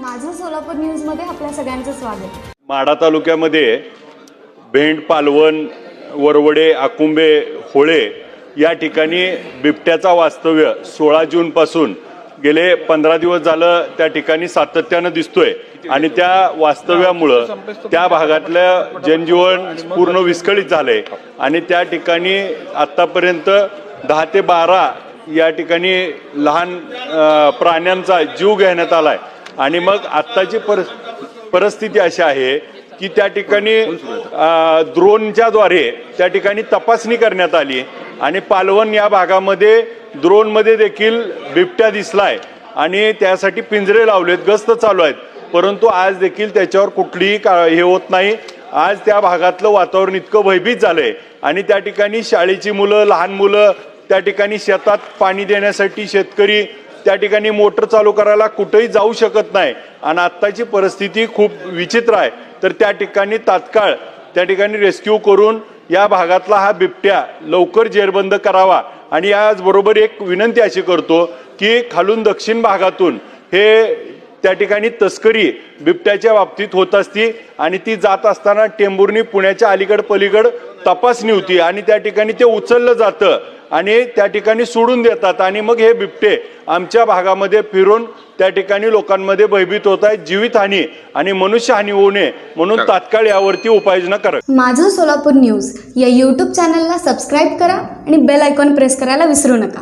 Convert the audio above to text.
माझं सोलापूर न्यूजमध्ये आपल्या सगळ्यांचं स्वागत. माढा तालुक्यामध्ये भेंड पालवण वरवडे आकुंबे होळे या ठिकाणी बिबट्याचा वास्तव्य. सोळा जूनपासून गेले पंधरा दिवस झालं त्या ठिकाणी सातत्यानं दिसतोय. आणि त्या वास्तव्यामुळं त्या भागातलं जनजीवन पूर्ण विस्कळीत झालंय. आणि त्या ठिकाणी आत्तापर्यंत दहा ते बारा या ठिकाणी लहान प्राण्यांचा जीव घेण्यात आलाय. आणि मग आत्ताची पर परिस्थिती अशी आहे की त्या ठिकाणी द्रोणच्याद्वारे त्या ठिकाणी तपासणी करण्यात आली आणि पालवण या भागामध्ये द्रोणमध्ये देखील बिबट्या दिसलाय आणि त्यासाठी पिंजरे लावलेत गस्त चालू आहेत. परंतु आज देखील त्याच्यावर कुठलीही का हे होत नाही. आज त्या भागातलं वातावरण इतकं भयभीत झालंय आणि त्या ठिकाणी शाळेची मुलं लहान मुलं त्या ठिकाणी शेतात पाणी देण्यासाठी शेतकरी त्या ठिकाणी मोटर चालू करायला कुठेही जाऊ शकत नाही. आणि आत्ताची परिस्थिती खूप विचित्र आहे. तर त्या ठिकाणी तात्काळ त्या ठिकाणी रेस्क्यू करून या भागातला हा बिबट्या लवकर जेरबंद करावा. आणि याचबरोबर एक विनंती अशी करतो की खालून दक्षिण भागातून हे त्या ठिकाणी तस्करी बिबट्याच्या बाबतीत होत असती आणि ती जात असताना टेंभुर्णी पुण्याच्या अलीकड पलीकड तपासणी होती आणि त्या ठिकाणी ते उचललं जातं आणि त्या ठिकाणी सोडून देतात आणि मग हे बिबटे आमच्या भागामध्ये फिरून त्या ठिकाणी लोकांमध्ये भयभीत होत आहेत जीवितहानी आणि मनुष्यहानी होऊ नये म्हणून तात्काळ यावरती उपाययोजना करावी माझं सोलापूर न्यूज या यूट्यूब चॅनलला सबस्क्राईब करा आणि बेल आयकॉन प्रेस करायला विसरू नका.